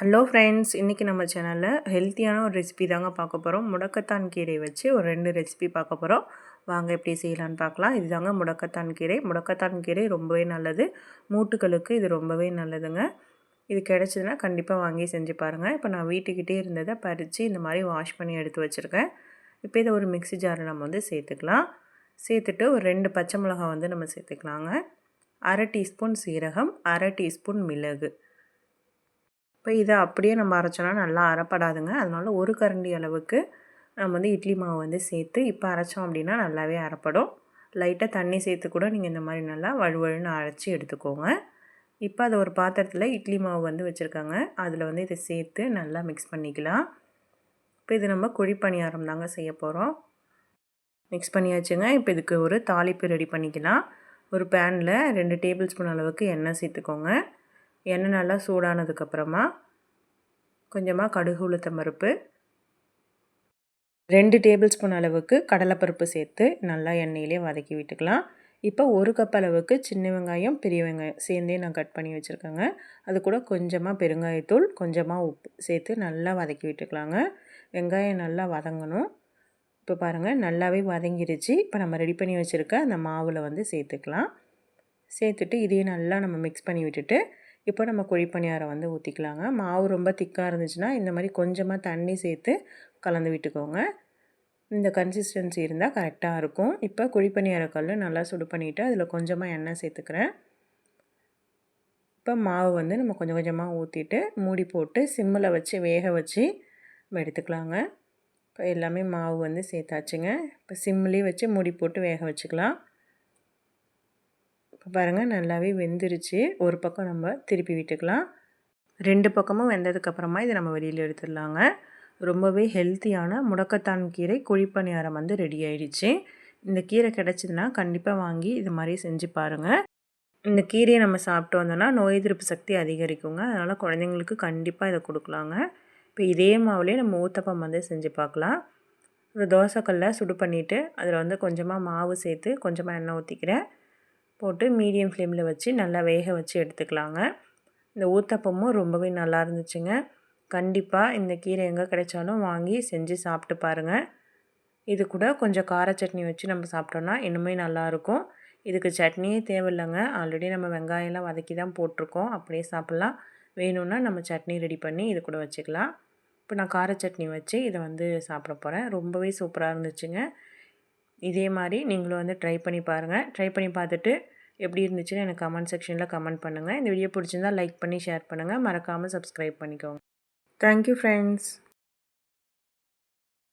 Hello friends இன்றைக்கி நம்ம சேனலில் ஹெல்த்தியான ஒரு ரெசிபி தாங்க பார்க்க போகிறோம் முடக்கத்தான் கீரை வச்சு ஒரு ரெண்டு ரெசிபி பார்க்க போகிறோம் வாங்க எப்படி செய்யலான்னு பார்க்கலாம். இதுதாங்க முடக்கத்தான் கீரை. முடக்கத்தான் கீரை ரொம்பவே நல்லது. மூட்டுகளுக்கு இது ரொம்பவே நல்லதுங்க. இது கிடச்சிதுன்னா கண்டிப்பாக வாங்கி செஞ்சு பாருங்கள் இப்போ நான் வீட்டுக்கிட்டே இருந்ததை பறித்து இந்த மாதிரி வாஷ் பண்ணி எடுத்து வச்சுருக்கேன். இப்போ இதை ஒரு மிக்சி ஜாரில் நம்ம வந்து சேர்த்துக்கலாம். சேர்த்துட்டு ஒரு ரெண்டு பச்சை மிளகாய் வந்து நம்ம சேர்த்துக்கலாங்க. அரை டீஸ்பூன் சீரகம் அரை டீஸ்பூன் மிளகு. இப்போ இதை அப்படியே நம்ம அரைச்சோன்னா நல்லா அரைப்படாதுங்க. அதனால் ஒரு கரண்டி அளவுக்கு நம்ம வந்து இட்லி மாவு வந்து சேர்த்து இப்போ அரைச்சோம் அப்படின்னா நல்லாவே அரைப்படும். லைட்டாக தண்ணி சேர்த்து கூட நீங்கள் இந்த மாதிரி நல்லா வழுவழுன்னு அரைச்சி எடுத்துக்கோங்க. இப்போ அதை ஒரு பாத்திரத்தில் இட்லி மாவு வந்து வச்சுருக்காங்க. அதில் வந்து இதை சேர்த்து நல்லா மிக்ஸ் பண்ணிக்கலாம். இப்போ இது நம்ம குழி பணியாரம் தாங்க செய்ய போகிறோம் மிக்ஸ் பண்ணியாச்சுங்க. இப்போ இதுக்கு ஒரு தாளிப்பு ரெடி பண்ணிக்கலாம். ஒரு பேனில் ரெண்டு டேபிள் ஸ்பூன் அளவுக்கு எண்ணெய் சேர்த்துக்கோங்க. எண்ணெய் நல்லா சூடானதுக்கப்புறமா கொஞ்சமாக கடுகு உளுத்தம் பருப்பு ரெண்டு டேபிள் ஸ்பூன் அளவுக்கு கடலைப்பருப்பு சேர்த்து நல்லா எண்ணெயிலே வதக்கி விட்டுக்கலாம். இப்போ ஒரு கப் அளவுக்கு சின்ன வெங்காயம் பெரிய வெங்காயம் சேர்ந்தே நான் கட் பண்ணி வச்சுருக்கேங்க. அது கூட கொஞ்சமாக பெருங்காயத்தூள் கொஞ்சமாக உப்பு சேர்த்து நல்லா வதக்கி விட்டுக்கலாங்க. வெங்காயம் நல்லா வதங்கணும். இப்போ பாருங்கள் நல்லாவே வதங்கிருச்சு. இப்போ நம்ம ரெடி பண்ணி வச்சுருக்க அந்த மாவில் வந்து சேர்த்துக்கலாம். சேர்த்துட்டு இதையும் நல்லா நம்ம மிக்ஸ் பண்ணி விட்டுட்டு இப்போ நம்ம குழிப்பணியாரம் வந்து ஊற்றிக்கலாங்க மாவு ரொம்ப திக்காக இருந்துச்சுன்னா இந்த மாதிரி கொஞ்சமாக தண்ணி சேர்த்து கலந்து விட்டுக்கோங்க. இந்த கன்சிஸ்டன்சி இருந்தால் கரெக்டாக இருக்கும். இப்போ குழிப்பணியார கல் நல்லா சுடு பண்ணிவிட்டு அதில் கொஞ்சமாக எண்ணெய் சேர்த்துக்கிறேன். இப்போ மாவு வந்து நம்ம கொஞ்சம் கொஞ்சமாக ஊற்றிட்டு மூடி போட்டு சிம்மில் வச்சு வேக வச்சு எடுத்துக்கலாங்க. இப்போ எல்லாமே மாவு வந்து சேர்த்தாச்சுங்க. இப்போ சிம்லேயே வச்சு மூடி போட்டு வேக வச்சுக்கலாம். இப்போ பாருங்கள் நல்லாவே வெந்துருச்சு. ஒரு பக்கம் நம்ம திருப்பி விட்டுக்கலாம். ரெண்டு பக்கமும் வெந்ததுக்கப்புறமா இதை நம்ம வெளியில் எடுத்துடலாங்க. ரொம்பவே ஹெல்த்தியான முடக்கத்தான் கீரை குழிப்பணியாரம் வந்து ரெடி ஆயிடுச்சு. இந்த கீரை கிடச்சிதுன்னா கண்டிப்பாக வாங்கி இது மாதிரி செஞ்சு பாருங்கள் இந்த கீரையை நம்ம சாப்பிட்டு வந்தோம்னா நோய் எதிர்ப்பு சக்தி அதிகரிக்குங்க. அதனால் குழந்தைங்களுக்கு கண்டிப்பாக இதை கொடுக்கலாங்க. இப்போ இதே மாவுலேயே நம்ம ஊத்தப்பம் வந்து செஞ்சு பார்க்கலாம். ஒரு தோசைக்கல்ல சுடு பண்ணிவிட்டு அதில் வந்து கொஞ்சமாக மாவு சேர்த்து கொஞ்சமாக எண்ணெய் ஊற்றிக்கிறேன் போட்டு மீடியம் ஃப்ளேமில் வச்சு நல்லா வேக வச்சு எடுத்துக்கலாங்க. இந்த ஊத்தப்பமும் ரொம்பவே நல்லா இருந்துச்சுங்க. கண்டிப்பாக இந்த கீரை எங்கே கிடைச்சாலும் வாங்கி செஞ்சு சாப்பிட்டு பாருங்கள் இது கூட கொஞ்சம் கார சட்னி வச்சு நம்ம சாப்பிட்டோன்னா இன்னுமே நல்லாயிருக்கும் இதுக்கு சட்னியே தேவையில்லைங்க. ஆல்ரெடி நம்ம வெங்காயம்லாம் வதக்கி தான் போட்டிருக்கோம். அப்படியே சாப்பிட்லாம். வேணும்னா நம்ம சட்னி ரெடி பண்ணி இது கூட வச்சுக்கலாம். இப்போ நான் கார சட்னி வச்சு இதை வந்து சாப்பிட போகிறேன் ரொம்பவே சூப்பராக இருந்துச்சுங்க. இதே மாதிரி நீங்களும் வந்து ட்ரை பண்ணி பாருங்கள் ட்ரை பண்ணி பார்த்துட்டு எப்படி இருந்துச்சுன்னு எனக்கு கமெண்ட் செக்ஷனில் கமெண்ட் பண்ணுங்கள் இந்த வீடியோ பிடிச்சிருந்தால் லைக் பண்ணி ஷேர் பண்ணுங்கள் மறக்காமல் சப்ஸ்கிரைப் பண்ணிக்கோங்க. Thank you friends